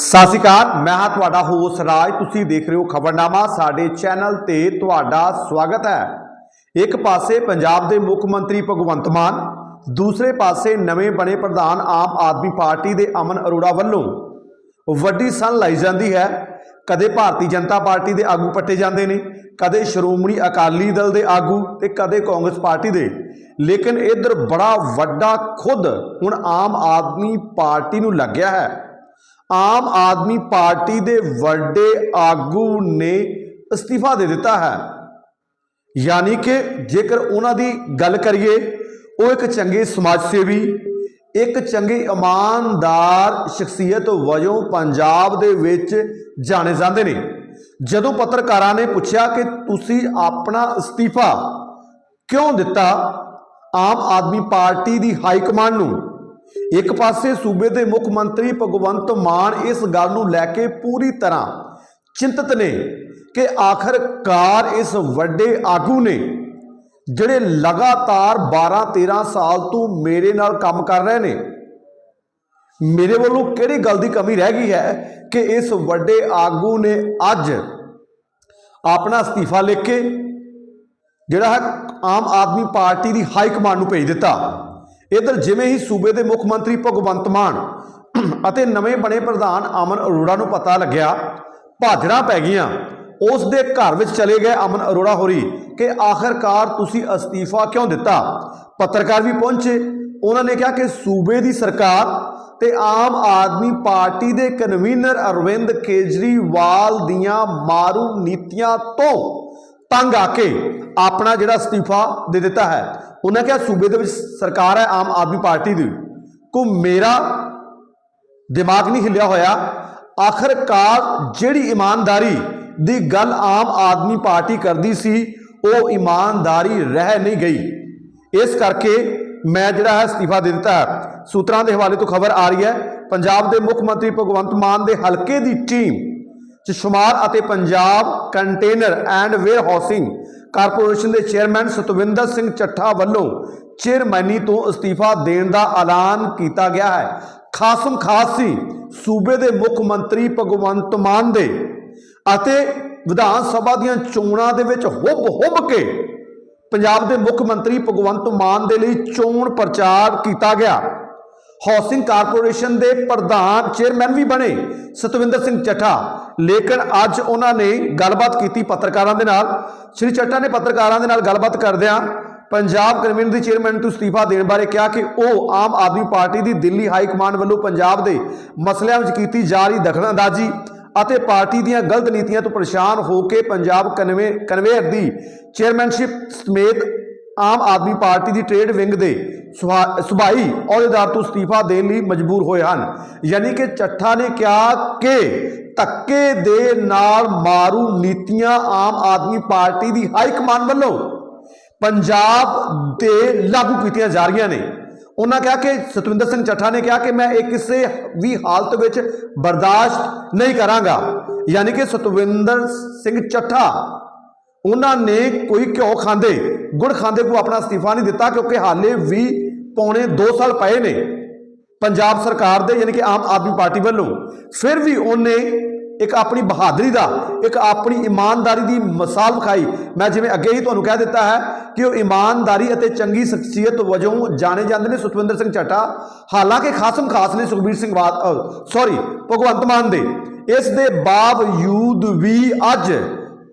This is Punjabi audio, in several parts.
ਸਤਿ ਸ਼੍ਰੀ ਅਕਾਲ, ਮੈਂ ਹਾਂ ਤੁਹਾਡਾ ਹੋਸ ਰਾਜ। ਤੁਸੀਂ ਦੇਖ ਰਹੇ ਹੋ ਖਬਰਨਾਮਾ, ਸਾਡੇ ਚੈਨਲ ਤੇ ਤੁਹਾਡਾ ਸਵਾਗਤ ਹੈ। ਇੱਕ ਪਾਸੇ ਪੰਜਾਬ ਦੇ ਮੁੱਖ ਮੰਤਰੀ ਭਗਵੰਤ ਮਾਨ, ਦੂਸਰੇ ਪਾਸੇ ਨਵੇਂ ਬਣੇ ਪ੍ਰਧਾਨ ਆਮ ਆਦਮੀ ਪਾਰਟੀ ਦੇ ਅਮਨ ਅਰੋੜਾ ਵੱਲੋਂ। ਵੱਡੀ ਸਨ ਲਾਈ ਜਾਂਦੀ ਹੈ। ਕਦੇ ਭਾਰਤੀ ਜਨਤਾ ਪਾਰਟੀ ਦੇ ਆਗੂ ਪੱਟੇ ਜਾਂਦੇ ਨੇ, ਕਦੇ ਸ਼੍ਰੋਮਣੀ ਅਕਾਲੀ ਦਲ ਦੇ ਆਗੂ ਤੇ ਕਦੇ ਕਾਂਗਰਸ ਪਾਰਟੀ ਦੇ। ਲੇਕਿਨ ਇਧਰ ਬੜਾ ਵੱਡਾ ਖੁਦ ਹੁਣ ਆਮ ਆਦਮੀ ਪਾਰਟੀ ਨੂੰ ਲੱਗਿਆ ਹੈ। ਆਮ ਆਦਮੀ ਪਾਰਟੀ ਦੇ ਵੱਡੇ ਆਗੂ ਨੇ ਅਸਤੀਫਾ ਦੇ ਦਿੱਤਾ ਹੈ। ਯਾਨੀ ਕਿ ਜੇਕਰ ਉਹਨਾਂ ਦੀ ਗੱਲ ਕਰੀਏ, ਉਹ ਇੱਕ ਚੰਗੇ ਸਮਾਜ ਸੇਵੀ ਇੱਕ ਚੰਗੇ ਇਮਾਨਦਾਰ ਸ਼ਖਸੀਅਤ ਵਜੋਂ ਪੰਜਾਬ ਦੇ ਵਿੱਚ ਜਾਣੇ ਜਾਂਦੇ ਨੇ। ਜਦੋਂ ਪੱਤਰਕਾਰਾਂ ਨੇ ਪੁੱਛਿਆ ਕਿ ਤੁਸੀਂ ਆਪਣਾ ਅਸਤੀਫਾ ਕਿਉਂ ਦਿੱਤਾ, ਆਮ ਆਦਮੀ ਪਾਰਟੀ ਦੀ ਹਾਈ ਕਮਾਂਡ ਨੂੰ ਇੱਕ ਪਾਸੇ ਸੂਬੇ ਦੇ ਮੁੱਖ ਮੰਤਰੀ ਭਗਵੰਤ ਮਾਨ ਇਸ ਗੱਲ ਨੂੰ ਲੈ ਕੇ ਪੂਰੀ ਤਰ੍ਹਾਂ ਚਿੰਤਤ ਨੇ ਕਿ ਆਖਰਕਾਰ ਇਸ ਵੱਡੇ ਆਗੂ ਨੇ ਜਿਹੜੇ ਲਗਾਤਾਰ 12-13 ਸਾਲ ਤੋਂ ਮੇਰੇ ਨਾਲ ਕੰਮ ਕਰ ਰਹੇ ਨੇ। ਮੇਰੇ ਵੱਲੋਂ ਕਿਹੜੀ ਗੱਲ ਦੀ ਕਮੀ ਰਹਿ ਗਈ ਹੈ ਕਿ ਇਸ ਵੱਡੇ ਆਗੂ ਨੇ ਅੱਜ ਆਪਣਾ ਅਸਤੀਫਾ ਲਿਖ ਕੇ ਜਿਹੜਾ ਹੈ ਆਮ ਆਦਮੀ ਪਾਰਟੀ ਦੀ ਹਾਈ ਕਮਾਂਡ ਨੂੰ ਭੇਜ ਦਿੱਤਾ? ਇਧਰ ਜਿਵੇਂ ਹੀ ਸੂਬੇ ਦੇ ਮੁੱਖ ਮੰਤਰੀ ਭਗਵੰਤ ਮਾਨ ਅਤੇ ਨਵੇਂ ਬਣੇ ਪ੍ਰਧਾਨ ਅਮਨ ਅਰੋੜਾ ਨੂੰ ਪਤਾ ਲੱਗਿਆ, ਭਾਜੜਾਂ ਪੈ ਗਈਆਂ। ਉਸ ਦੇ ਘਰ ਵਿੱਚ ਚਲੇ ਗਏ ਅਮਨ ਅਰੋੜਾ ਹੋਰੀ ਕਿ ਆਖਰਕਾਰ ਤੁਸੀਂ ਅਸਤੀਫਾ ਕਿਉਂ ਦਿੱਤਾ? ਪੱਤਰਕਾਰ ਵੀ ਪਹੁੰਚੇ। ਉਹਨਾਂ ਨੇ ਕਿਹਾ ਕਿ ਸੂਬੇ ਦੀ ਸਰਕਾਰ ਤੇ ਆਮ ਆਦਮੀ ਪਾਰਟੀ ਦੇ ਕਨਵੀਨਰ ਅਰਵਿੰਦ ਕੇਜਰੀਵਾਲ ਦੀਆਂ ਮਾਰੂ ਨੀਤੀਆਂ ਤੋਂ ਤੰਗ ਆ ਕੇ ਆਪਣਾ ਜਿਹੜਾ ਅਸਤੀਫਾ ਦੇ ਦਿੱਤਾ ਹੈ। ਉਹਨਾਂ ਕਿਹਾ, ਸੂਬੇ ਦੇ ਵਿੱਚ ਸਰਕਾਰ ਹੈ ਆਮ ਆਦਮੀ ਪਾਰਟੀ ਦੀ। ਕੋ ਮੇਰਾ ਦਿਮਾਗ ਨਹੀਂ ਹਿੱਲਿਆ ਹੋਇਆ। ਆਖਰਕਾਰ ਜਿਹੜੀ ਇਮਾਨਦਾਰੀ ਦੀ ਗੱਲ ਆਮ ਆਦਮੀ ਪਾਰਟੀ ਕਰਦੀ ਸੀ, ਉਹ ਇਮਾਨਦਾਰੀ ਰਹਿ ਨਹੀਂ ਗਈ। ਇਸ ਕਰਕੇ ਮੈਂ ਜਿਹੜਾ ਹੈ ਅਸਤੀਫਾ ਦੇ ਦਿੱਤਾ ਹੈ। ਸੂਤਰਾਂ ਦੇ ਹਵਾਲੇ ਤੋਂ ਖਬਰ ਆ ਰਹੀ ਹੈ, ਪੰਜਾਬ ਦੇ ਮੁੱਖ ਮੰਤਰੀ ਭਗਵੰਤ ਮਾਨ ਦੇ ਹਲਕੇ ਦੀ ਟੀਮ ਚ ਸ਼ੁਮਾਰ ਅਤੇ Punjab container and warehousing corporation ਦੇ ਚੇਅਰਮੈਨ ਸਤਵਿੰਦਰ ਸਿੰਘ ਚੱਠਾ ਵੱਲੋਂ ਚੇਅਰਮੈਨੀ ਤੋਂ ਅਸਤੀਫਾ ਦੇਣ ਦਾ ਐਲਾਨ ਕੀਤਾ ਗਿਆ ਹੈ। ਖਾਸਮ ਖਾਸ ਸੀ ਸੂਬੇ ਦੇ ਮੁੱਖ ਮੰਤਰੀ ਭਗਵੰਤ ਮਾਨ ਦੇ ਅਤੇ ਵਿਧਾਨ ਸਭਾ ਦੀਆਂ ਚੋਣਾਂ ਦੇ ਵਿੱਚ ਹੁੱਬ ਹੁੱਬ ਕੇ ਪੰਜਾਬ ਦੇ ਮੁੱਖ ਮੰਤਰੀ ਭਗਵੰਤ ਮਾਨ ਦੇ ਲਈ ਚੋਣ ਪ੍ਰਚਾਰ ਕੀਤਾ ਗਿਆ। ਹਾਊਸਿੰਗ ਕਾਰਪੋਰੇਸ਼ਨ ਦੇ ਪ੍ਰਧਾਨ ਚੇਅਰਮੈਨ ਵੀ ਬਣੇ, ਸਤਵਿੰਦਰ ਸਿੰਘ ਚੱਠਾ। ਲੇਕਿਨ ਅੱਜ ਉਹਨਾਂ ਨੇ ਗੱਲਬਾਤ ਕੀਤੀ ਪੱਤਰਕਾਰਾਂ ਦੇ ਨਾਲ। ਸ਼੍ਰੀ ਚੱਠਾ ਨੇ ਪੱਤਰਕਾਰਾਂ ਦੇ ਨਾਲ ਗੱਲਬਾਤ ਕਰਦਿਆਂ ਪੰਜਾਬ ਕਨਵੀਨਰ ਦੀ ਚੇਅਰਮੈਨ ਤੋਂ ਅਸਤੀਫਾ ਦੇਣ ਬਾਰੇ ਕਿਹਾ ਕਿ ਉਹ ਆਮ ਆਦਮੀ ਪਾਰਟੀ ਦੀ ਦਿੱਲੀ ਹਾਈ ਕਮਾਂਡ ਵੱਲੋਂ ਪੰਜਾਬ ਦੇ ਮਸਲਿਆਂ ਵਿੱਚ ਕੀਤੀ ਜਾ ਰਹੀ ਦਖਲਅੰਦਾਜ਼ੀ ਅਤੇ ਪਾਰਟੀ ਦੀਆਂ ਗਲਤ ਨੀਤੀਆਂ ਤੋਂ ਪਰੇਸ਼ਾਨ ਹੋ ਕੇ ਪੰਜਾਬ ਕਨਵੇ ਕਨਵੇਅਰ ਦੀ ਚੇਅਰਮੈਨਸ਼ਿਪ ਸਮੇਤ ਆਮ ਆਦਮੀ ਪਾਰਟੀ ਦੀ ਟ੍ਰੇਡ ਵਿੰਗ ਦੇ ਸੁਭਾ- ਸੁਭਾਈ ਅਹੁਦੇਦਾਰ ਤੋਂ ਅਸਤੀਫਾ ਦੇਣ ਲਈ ਮਜਬੂਰ ਹੋਏ ਹਨ। ਯਾਨੀ ਕਿ ਚੱਠਾ ਨੇ ਕਿਹਾ ਕਿ ਧੱਕੇ ਦੇ ਨਾਲ ਮਾਰੂ ਨੀਤੀਆਂ ਆਮ ਆਦਮੀ ਪਾਰਟੀ ਦੀ ਹਾਈ ਕਮਾਂਡ ਵੱਲੋਂ ਪੰਜਾਬ ਦੇ ਲਾਗੂ ਕੀਤੀਆਂ ਜਾ ਰਹੀਆਂ ਨੇ। ਉਹਨਾਂ ਕਿਹਾ ਕਿ ਸਤਵਿੰਦਰ ਸਿੰਘ ਚੱਠਾ ਨੇ ਕਿਹਾ ਕਿ ਮੈਂ ਇਹ ਕਿਸੇ ਵੀ ਹਾਲਤ ਵਿੱਚ ਬਰਦਾਸ਼ਤ ਨਹੀਂ ਕਰਾਂਗਾ। ਯਾਨੀ ਕਿ ਸਤਵਿੰਦਰ ਸਿੰਘ ਚੱਠਾ ਉਹਨਾਂ ਨੇ ਕੋਈ ਘਿਓ ਖਾਂਦੇ, ਗੁੜ ਖਾਂਦੇ ਕੋ ਆਪਣਾ ਅਸਤੀਫਾ ਨਹੀਂ ਦਿੱਤਾ ਕਿਉਂਕਿ ਹਾਲੇ ਵੀ ਪੌਣੇ 2 ਸਾਲ ਪਏ ਨੇ ਪੰਜਾਬ ਸਰਕਾਰ ਦੇ ਯਾਨੀ ਕਿ ਆਮ ਆਦਮੀ ਪਾਰਟੀ ਵੱਲੋਂ। ਫਿਰ ਵੀ ਉਹਨੇ ਇੱਕ ਆਪਣੀ ਬਹਾਦਰੀ ਦਾ, ਇੱਕ ਆਪਣੀ ਇਮਾਨਦਾਰੀ ਦੀ ਮਿਸਾਲ ਵਿਖਾਈ। ਮੈਂ ਜਿਵੇਂ ਅੱਗੇ ਹੀ ਤੁਹਾਨੂੰ ਕਹਿ ਦਿੱਤਾ ਹੈ ਕਿ ਉਹ ਇਮਾਨਦਾਰੀ ਅਤੇ ਚੰਗੀ ਸ਼ਖਸੀਅਤ ਵਜੋਂ ਜਾਣੇ ਜਾਂਦੇ ਨੇ ਸੁਖਵਿੰਦਰ ਸਿੰਘ ਚੱਟਾ। ਹਾਲਾਂਕਿ ਖਾਸਮ ਖਾਸ ਨੇ ਸੁਖਬੀਰ ਸਿੰਘ ਬਾਦ ਸੌਰੀ ਭਗਵੰਤ ਮਾਨ ਦੇ। ਇਸ ਦੇ ਬਾਵਜੂਦ ਵੀ ਅੱਜ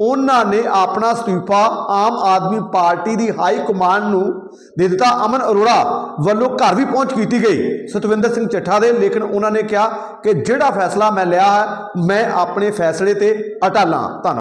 ਉਹਨਾਂ ਨੇ ਆਪਣਾ ਅਸਤੀਫਾ ਆਮ ਆਦਮੀ ਪਾਰਟੀ ਦੀ ਹਾਈ ਕਮਾਂਡ ਨੂੰ ਦੇ ਦਿੱਤਾ। ਅਮਨ ਅਰੋੜਾ ਵੱਲੋਂ ਘਰ ਵੀ ਪਹੁੰਚ ਕੀਤੀ ਗਈ। ਸਤਵਿੰਦਰ ਸਿੰਘ ਚੱਠਾ ਦੇ ਲੇਕਿਨ ਉਹਨਾਂ ਨੇ ਕਿਹਾ ਕਿ ਜਿਹੜਾ ਫੈਸਲਾ ਮੈਂ ਲਿਆ ਹੈ, ਮੈਂ ਆਪਣੇ ਫੈਸਲੇ ਤੇ ਅਟਲ ਹਾਂ। ਧੰਨਵਾਦ।